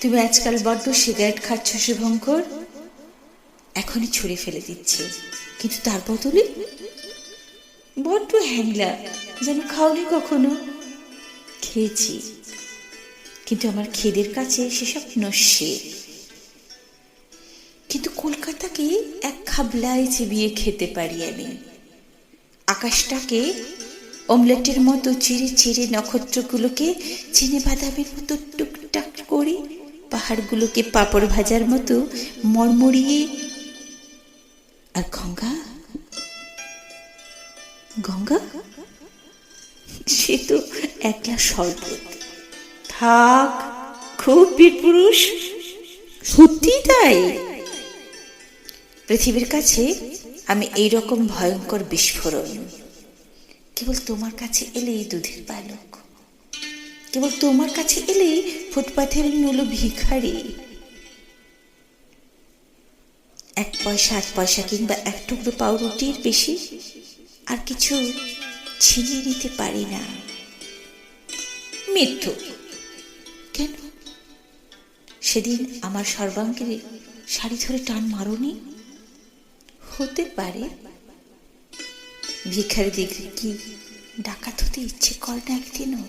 তুমি আজকাল বড্ড সিগারেট খাচ্ছ, শুভঙ্কর। এখনই ছুঁড়ে ফেলে দিচ্ছে। কিন্তু তার বদলে বড্ড হ্যাংলা, যেন খাওনি কখনো। খেয়েছি। কিন্তু আমার খেদের কাছে সেসব নস্যে। কিন্তু কলকাতাকে এক খাবলায় চিবিয়ে খেতে পারি আমি। আকাশটাকে অমলেটের মতো চিড়ে চিড়ে নক্ষত্রগুলোকে চিনে বাদামের মতো টুকটাক করে পাহাড়গুলোকে পাপড় ভাজার মতো মরমরিয়ে আর গঙ্গা? গঙ্গা? সে তো একলা শরবত থাক, খুব বীর পুরুষ। সত্যি তাই। পৃথিবীর কাছে আমি এই রকম ভয়ঙ্কর বিস্ফোরণ। কেবল তোমার কাছে এলেই দুধের বালক কেবল তোমার কাছে এলেই ফুটপাথের নুল ভিখারি। এক পয়সা আট পয়সা কিংবা এক টুকরো পাউরুটির বেশি আর কিছু ছিনিয়ে নিতে পারি না। মৃত্যু কেন? সেদিন আমার সর্বাঙ্গের শাড়ি ধরে টান মারোনি? হতে পারে ভিখারি দেখলে কি ডাকাত হতে ইচ্ছে করে না একদিনও?